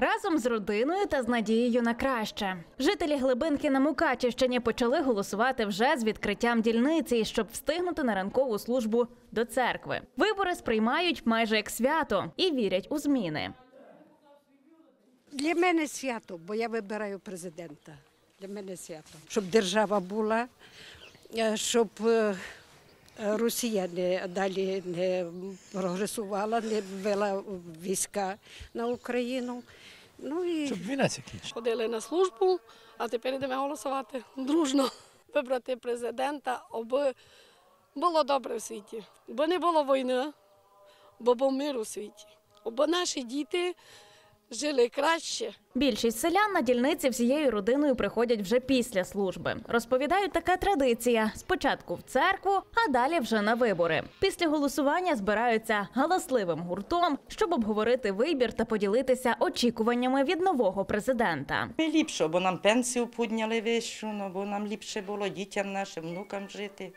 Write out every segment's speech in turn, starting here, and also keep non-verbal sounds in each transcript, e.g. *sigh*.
разом з родиною та з надією на краще. Жителі Глибинки на Мукачівщині почали голосувати вже з відкриттям дільниці, щоб встигнути на ранкову службу до церкви. Вибори сприймають майже як свято і вірять у зміни. Для мене свято, бо я вибираю президента. Для мене свято. Щоб держава була, е, щоб е, Росія не, далі не прогресувала, не ввела війська на Україну. Ну і Щоб війна закінчилася. ходили на службу, а тепер йдемо голосувати дружно, вибрати президента, аби було добре в світі, бо не було війни, бо був мир у світі, аби наші діти жили краще. Більшість селян на дільниці всією родиною приходять вже після служби. Розповідають, така традиція: спочатку в церкву, а далі вже на вибори. Після голосування збираються галасливим гуртом, щоб обговорити вибір та поділитися очікуваннями від нового президента. Ліпше, бо нам пенсію підняли вищу, ну, бо нам ліпше було дітям нашим, внукам жити.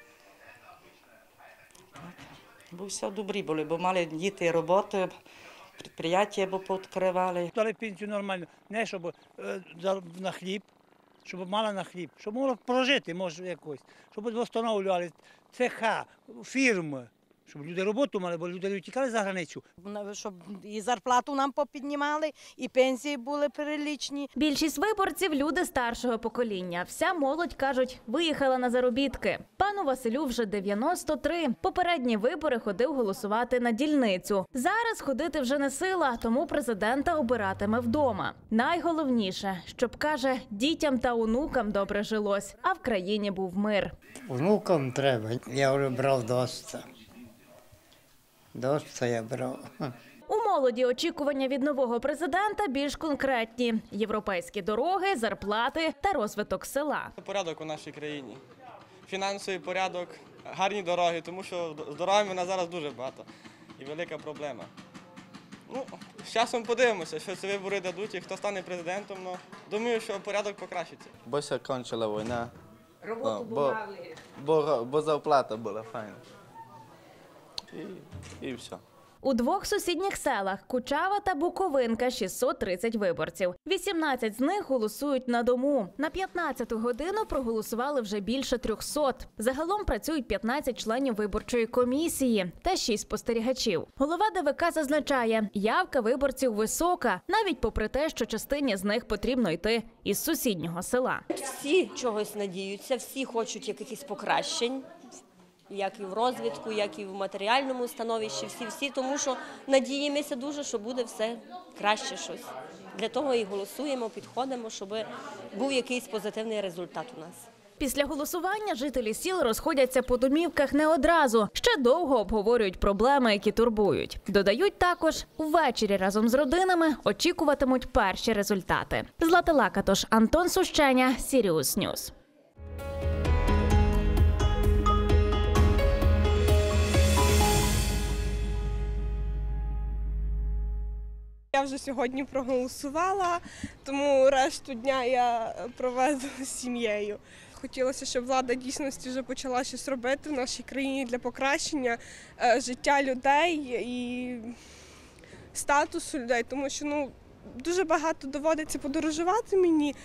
Бо все добрі були, бо мали діти роботи, підприємства бо пооткривали. Дали пенсію нормально, не щоб е, на хліб, щоб мала на хліб, щоб могла прожити, може якось, щоб встановлювали цеха, фірми, щоб люди роботу мали, бо люди втікали за границю. Щоб і зарплату нам попіднімали, і пенсії були перелічні. Більшість виборців люди старшого покоління. Вся молодь кажуть, виїхала на заробітки. Пану Василю вже 93. Попередні вибори ходив голосувати на дільницю. Зараз ходити вже не сила, тому президента обиратиме вдома. Найголовніше, щоб каже, дітям та онукам добре жилось, а в країні був мир. Внукам треба. Я вже брав доста. Доста я брав. У молоді очікування від нового президента більш конкретні: європейські дороги, зарплати та розвиток села. Порядок у нашій країні. Фінансовий порядок, гарні дороги, тому що з дорогами нас зараз дуже багато і велика проблема. Ну, з часом подивимося, що ці вибори дадуть і хто стане президентом. Ну, думаю, що порядок покращиться. Бо ся кончила війна. Роботу бо, бо, ро- бо зарплата була файна. І, і все. У двох сусідніх селах Кучава та Буковинка 630 виборців. 18 з них голосують на дому. На 15-ту годину проголосували вже більше 300. Загалом працюють 15 членів виборчої комісії та 6 спостерігачів. Голова ДВК зазначає, явка виборців висока, навіть попри те, що частині з них потрібно йти із сусіднього села. Всі чогось надіються, всі хочуть якихось покращень, як і в розвитку, як і в матеріальному становищі. Всі, всі, тому що надіємося дуже, що буде все краще щось. Для того і голосуємо, підходимо, щоб був якийсь позитивний результат у нас. Після голосування жителі сіл розходяться по домівках не одразу. Ще довго обговорюють проблеми, які турбують. Додають також, ввечері разом з родинами очікуватимуть перші результати. Злата Лакатош, Антон Сущеня, Сіріус Ньюс. Я вже сьогодні проголосувала, тому решту дня я проведу *laughs* з сім'єю. Хотілося, щоб влада дійсності вже почала щось робити в нашій країні для покращення е, життя людей і статусу людей, тому що ну дуже багато доводиться подорожувати мені.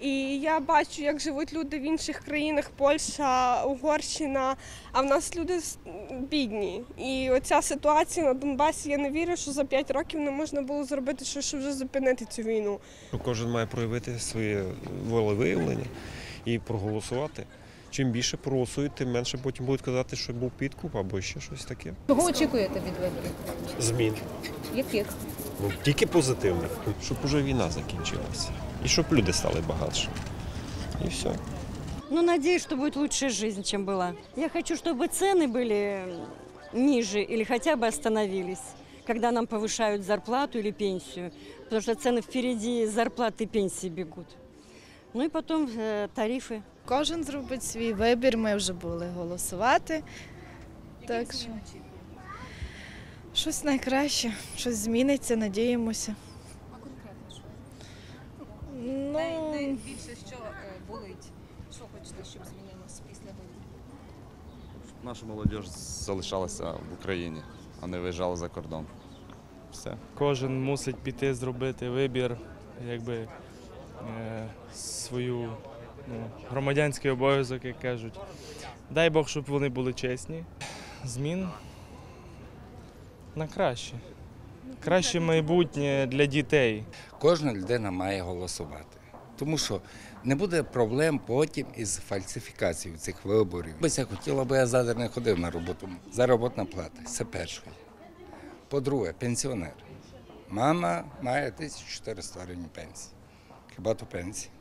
І я бачу, як живуть люди в інших країнах, Польща, Угорщина, а в нас люди бідні. І оця ситуація на Донбасі, я не вірю, що за 5 років не можна було зробити щось, щоб вже зупинити цю війну. Кожен має проявити своє волевиявлення і проголосувати. Чим більше проголосують, тим менше потім будуть казати, що був підкуп або ще щось таке. Чого очікуєте від виборів? Змін. Яких? Ну, тільки позитивних. Щоб уже війна закінчилася. І щоб люди стали багатші. І все. Ну, надеюсь, что будет лучшая жизнь, чем была. Я хочу, чтобы цены были ниже или хотя бы остановились, когда нам повышают зарплату или пенсию. Потому что цены впереди зарплаты и пенсии бегут. Ну и потом э, тарифы. Кожен зробить свій вибір. Ми вже були голосувати. Так що щось найкраще, щось зміниться, надіємося. А конкретно що? Ну, Найбільше що е, болить? Що хочете, щоб змінилось після виборів? Наша молодь залишалася в Україні, а не виїжджала за кордон. Все. Кожен мусить піти зробити вибір, якби е, свою ну, громадянський обов'язок, як кажуть. Дай Бог, щоб вони були чесні. Змін на краще. Краще майбутнє для дітей. Кожна людина має голосувати. Тому що не буде проблем потім із фальсифікацією цих виборів. Бися хотіла би я зараз не ходив на роботу. Заробітна плата це перше. По-друге, пенсіонер. Мама має 1400 гривень пенсії. Chyba to pensi?